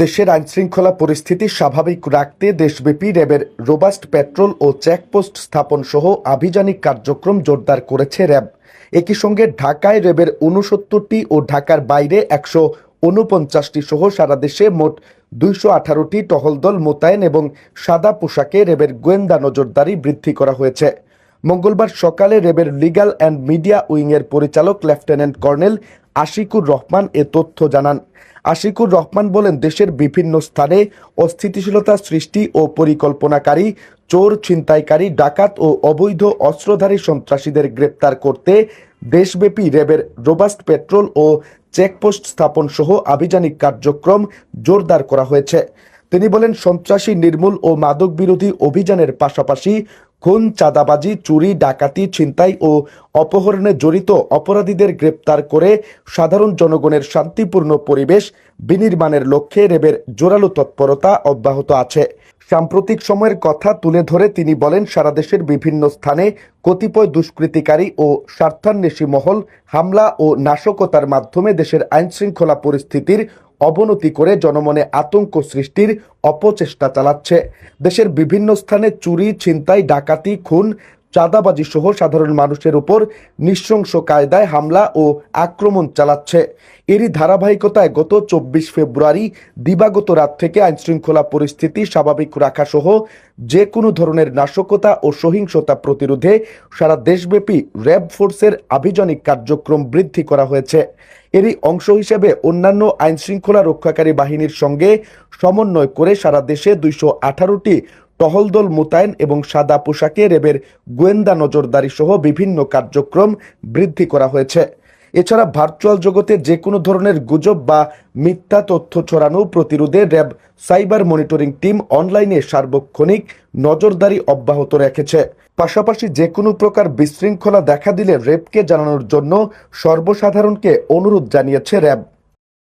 দেশের আইনশৃঙ্খলা পরিস্থিতি স্বাভাবিক রাখতে দেশব্যাপী র্যাবের রোবাস্ট পেট্রোল ও চেকপোস্ট স্থাপন সহ আভিযানিক কার্যক্রম জোরদার করেছে র্যাব। একই সঙ্গে ঢাকায় র্যাবের উনসত্তরটি ও ঢাকার বাইরে একশো উনপঞ্চাশটি সহ সারা দেশে মোট দুইশো আঠারোটি টহল দল মোতায়েন এবং সাদা পোশাকে র্যাবের গোয়েন্দা নজরদারি বৃদ্ধি করা হয়েছে। মঙ্গলবার সকালে র্যাবের লিগ্যাল অ্যান্ড মিডিয়া উইংয়ের পরিচালক লেফটেন্যান্ট কর্নেল আশিকুর রহমান এ তথ্য জানান। আশিকুর রহমান বলেন, দেশের বিভিন্ন স্থানে অস্থিতিশীলতা সৃষ্টি ও পরিকল্পনাকারী, চোর ছিনতাইকারী, ডাকাত ও অবৈধ অস্ত্রধারী সন্ত্রাসীদের গ্রেপ্তার করতে দেশব্যাপী র্যাবের রোবাস্ট পেট্রোল ও চেকপোস্ট স্থাপন সহ আভিযানিক কার্যক্রম জোরদার করা হয়েছে। তিনি বলেন, সন্ত্রাসী নির্মূল ও মাদক বিরোধী অভিযানের পাশাপাশি খুন, চাঁদাবাজি, চুরি, ডাকাতি, ছিনতাই ও অপহরণে জড়িত অপরাধীদের গ্রেপ্তার করে সাধারণ জনগণের শান্তিপূর্ণ পরিবেশ বিনির্মাণের লক্ষ্যে রেবের জোরালো তৎপরতা অব্যাহত আছে। সাম্প্রতিক সময়ের কথা তুলে ধরে তিনি বলেন, সারা দেশের বিভিন্ন স্থানে কতিপয় দুষ্কৃতিকারী ও স্বার্থান্বেষী মহল হামলা ও নাশকতার মাধ্যমে দেশের আইনশৃঙ্খলা পরিস্থিতির অবনতি করে জনমনে আতঙ্ক সৃষ্টির অপচেষ্টা চালাচ্ছে। দেশের বিভিন্ন স্থানে চুরি ছিনতাই ডাকাতি খুন চাঁদাবাজি সহ সাধারণ মানুষের উপর নৃশংস কায়দায় হামলা ও আক্রমণ চালাচ্ছে। এরই ধারাবাহিকতায় গত চব্বিশ ফেব্রুয়ারি দিবাগত রাত থেকে আইনশৃঙ্খলা পরিস্থিতি স্বাভাবিক রাখা সহ যে কোনো ধরনের নাশকতা ও সহিংসতা প্রতিরোধে সারা দেশব্যাপী র্যাব ফোর্সের আভিযানিক কার্যক্রম বৃদ্ধি করা হয়েছে। এরই অংশ হিসেবে অন্যান্য আইনশৃঙ্খলা রক্ষাকারী বাহিনীর সঙ্গে সমন্বয় করে সারা দেশে দুইশো আঠারোটি টহল দল মোতায়েন এবং সাদা পোশাকে রেবের গোয়েন্দা নজরদারি সহ বিভিন্ন কার্যক্রম বৃদ্ধি করা হয়েছে। এছাড়া ভার্চুয়াল জগতে যে কোনো ধরনের গুজব বা মিথ্যা তথ্য ছড়ানো প্রতিরোধে র্যাব সাইবার মনিটরিং টিম অনলাইনে সার্বক্ষণিক নজরদারি অব্যাহত রেখেছে। পাশাপাশি যে কোনো প্রকার বিশৃঙ্খলা দেখা দিলে র্যাবকে জানানোর জন্য সর্বসাধারণকে অনুরোধ জানিয়েছে র্যাব